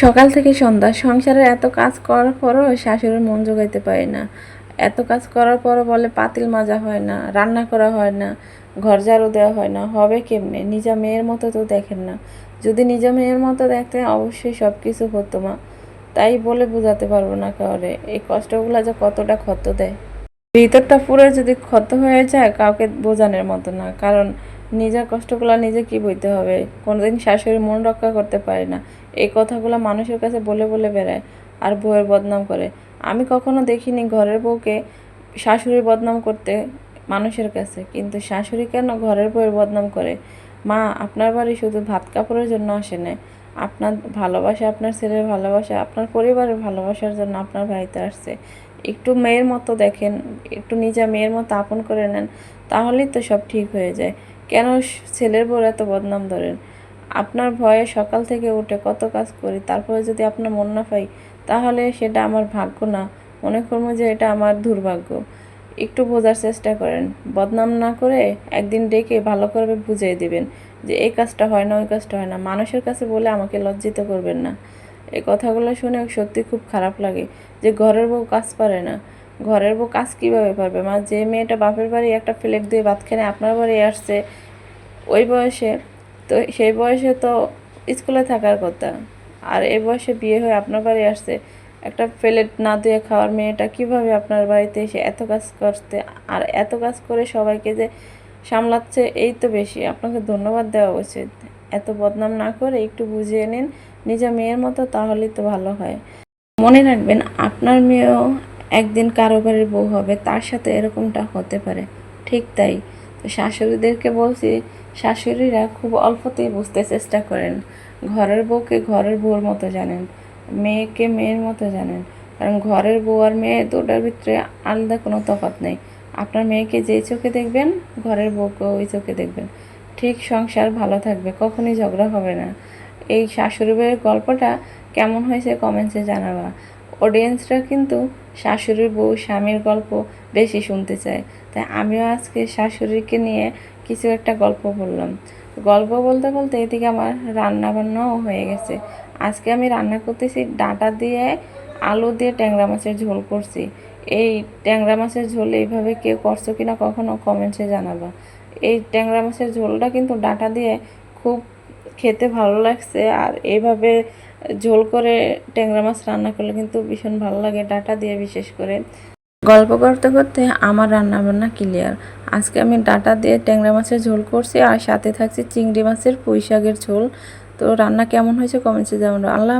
সকাল থেকে সন্ধ্যা। সংসারে এত কাজ করার পরও শাশুড়ির মন জোগাইতে পারি না। এত কাজ করার পরও বলে পাতিল মাজা হয় না, রান্না করা হয় না, ঘর ঝাড়ু দেওয়া হয় না। হবে কেমনে? নিজা মেয়ের মতো তো দেখেন না। যদি নিজা মেয়ের মতো দেখতেন অবশ্যই সব কিছু হতো মা। তাই বলে বোঝাতে পারব না কাউরে। এই কষ্টগুলো যে কতটা ক্ষত দেয়। ভিতরটা পুরো যদি ক্ষত হয়ে যায়, কাউকে বোঝানোর মতো না। কারণ নিজের কষ্টগুলো নিজে কি বইতে হবে? কোনোদিন শাশুড়ির মন রক্ষা করতে পারে না। এই কথাগুলো মানুষের কাছে বলে বলে বেড়ায় আর বউয়ের বদনাম করে। আমি কখনো দেখিনি ঘরের বউকে শাশুড়ির বদনাম করতে মানুষের কাছে, কিন্তু শাশুড়ি কেন ঘরের বউয়ের বদনাম করে? মা, আপনার বাড়ি শুধু ভাত কাপড়ের জন্য আসে না আপনার ভালোবাসা আপনার ছেলের ভালোবাসা, আপনার পরিবারের ভালোবাসার জন্য আপনার বাড়িতে আসছে। একটু মেয়ের মতো দেখেন, একটু নিজে মেয়ের মতো আপন করে নেন, তাহলেই তো সব ঠিক হয়ে যায়। কেন ছেলের বউ এত বদনাম ধরেন? আপনার ভয়ে সকাল থেকে উঠে কত কাজ করি, তারপরে যদি আপনার মন না পাই, তাহলে সেটা আমার ভাগ্য না। মনে করব যে এটা আমার দুর্ভাগ্য। একটু বোঝার চেষ্টা করেন। বদনাম না করে একদিন ডেকে ভালো করে বুঝিয়ে দিবেন যে এই কাজটা হয় না, ওই কাজটা হয় না। মানুষের কাছে বলে আমাকে লজ্জিত করবেন না। এই কথাগুলো শুনে সত্যি খুব খারাপ লাগে যে ঘরের বউ কাজ পারে না। ঘরের বউ কাজ কীভাবে পারবে? মা, যে মেয়েটা বাপের বাড়ি একটা প্লেট দিয়ে ভাত খেয়ে আপনার বাড়ি আসছে ওই বয়সে, তো সেই বয়সে তো স্কুলে থাকার কথা। আর এই বয়সে বিয়ে হয়ে আপনার বাড়ি আসছে, একটা প্লেট না দিয়ে খাওয়ার মেয়েটা কীভাবে আপনার বাড়িতে এসে এত কাজ করতে, আর এত কাজ করে সবাইকে যে সামলাচ্ছে, এই তো বেশি। আপনাকে ধন্যবাদ দেওয়া উচিত। এত বদনাম না করে একটু বুঝিয়ে নিন, নিজের মেয়ের মতো তাহলেই তো ভালো হয়। মনে রাখবেন, আপনার মেয়েও একদিন কারও বাড়ির বউ হবে, তার সাথে এরকমটা হতে পারে। ঠিক তাই। তো শাশুড়িদেরকে বলছি, শাশুড়িরা খুব অল্পতেই বুঝতে চেষ্টা করেন। ঘরের বউকে ঘরের বউর মতো জানেন, মেয়েকে মেয়ের মতো জানেন। কারণ ঘরের বউ আর মেয়ে দুটার ভিতরে আলাদা কোনো তফাৎ নেই। আপনার মেয়েকে যেই চোখে দেখবেন, ঘরের বউকে ওই চোখে দেখবেন। ঠিক সংসার ভালো থাকবে, কখনই ঝগড়া হবে না। এই শাশুড়ি বউয়ের গল্পটা কেমন হয়েছে কমেন্টসে জানাবা। অডিয়েন্সরা কিন্তু শাশুড়ির বউ স্বামীর গল্প বেশি শুনতে চায়। তাই আমিও আজকে শাশুড়িকে নিয়ে কিছু একটা গল্প বললাম। গল্প বলতে বলতে এদিকে আমার রান্না বান্নাও হয়ে গেছে। আজকে আমি রান্না করতেছি ডাঁটা দিয়ে আলু দিয়ে ট্যাংরা মাছের ঝোল করছি। এই ট্যাংরা মাছের ঝোল এইভাবে কেউ করছ কিনা কখনো কমেন্টসে জানাবা। এই ট্যাংরা মাছের ঝোলটা কিন্তু ডাঁটা দিয়ে খুব খেতে ভালো লাগছে আর এইভাবে ঝোল করে ট্যাংরা মাছ রান্না করলে কিন্তু ভীষণ ভালো লাগে, ডাটা দিয়ে বিশেষ করে। গল্প করতে করতে আমার রান্না বান্না ক্লিয়ার আজকে আমি ডাটা দিয়ে ট্যাংরা মাছের ঝোল করছি আর সাথে থাকছে চিংড়ি মাছের পুঁই শাকের ঝোল। তো রান্না কেমন হয়েছে কমেন্টসে জানাব। আল্লাহ